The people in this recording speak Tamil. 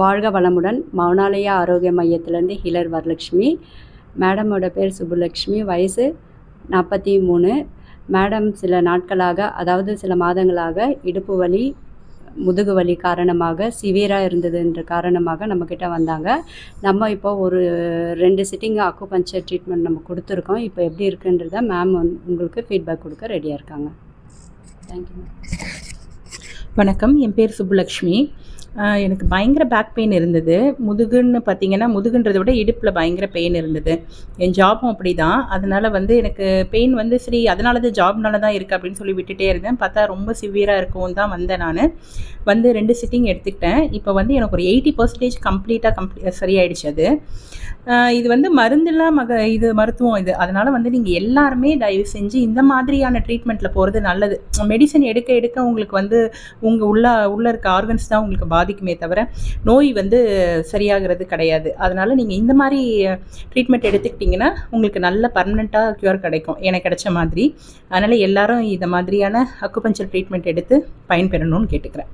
வாழ்க வளமுடன். மௌனாலயா ஆரோக்கிய மையத்திலேருந்து ஹீலர் வரலக்ஷ்மி மேடமோட பேர் சுப்புலக்ஷ்மி வயசு நாற்பத்தி மூணு. மேடம் சில நாட்களாக அதாவது சில மாதங்களாக இடுப்பு வலி முதுகு வலி காரணமாக சிவியராக இருந்ததுன்ற காரணமாக நம்மக்கிட்ட வந்தாங்க. நம்ம இப்போ ஒரு ரெண்டு சிட்டிங் அக்குபஞ்சர் ட்ரீட்மெண்ட் நம்ம கொடுத்துருக்கோம். இப்போ எப்படி இருக்குன்றத மேம் உங்களுக்கு ஃபீட்பேக் கொடுக்க ரெடியாக இருக்காங்க. தேங்க்யூ வணக்கம். என் பேர் சுப்புலக்ஷ்மி எனக்கு பயங்கர பேக் பெயின் இருந்தது. முதுகுன்னு பார்த்தீங்கன்னா முதுகுன்றதை விட இடுப்பில் பயங்கர பெயின் இருந்தது. என் ஜாபும் அப்படி தான் அதனால் வந்து எனக்கு பெயின் வந்து சரி அதனால தான் ஜாப்னால தான் இருக்குது அப்படின்னு சொல்லி விட்டுட்டே இருந்தேன். பார்த்தா ரொம்ப சிவியராக இருக்கும் தான் வந்தேன் நான். வந்து ரெண்டு சிட்டிங் எடுத்துக்கிட்டேன். இப்போ வந்து எனக்கு ஒரு எயிட்டி பர்சன்டேஜ் கம்ப்ளீட்டாக கம்ப்ளீ சரியாயிடுச்சு அது. இது வந்து மருந்துலாம் மக இது மருத்துவம் இது. அதனால் வந்து நீங்கள் எல்லாருமே தயவு செஞ்சு இந்த மாதிரியான ட்ரீட்மெண்ட்டில் போகிறது நல்லது. மெடிசன் எடுக்க எடுக்க உங்களுக்கு வந்து உங்கள் உள்ள உள்ளே இருக்க ஆர்கன்ஸ் தான் உங்களுக்கு பாதிக்குமே தவிர நோய் வந்து சரியாகிறது கிடையாது. அதனால் நீங்கள் இந்த மாதிரி ட்ரீட்மெண்ட் எடுத்துக்கிட்டிங்கன்னா உங்களுக்கு நல்ல பர்மனெண்ட்டாக க்யூர் கிடைக்கும். எனக்கு கிடைச்ச மாதிரி. அதனால் எல்லாரும் இந்த மாதிரியான அக்குபஞ்சர் ட்ரீட்மெண்ட் எடுத்து பயன்பெறணும்னு கேட்டுக்கிறேன்.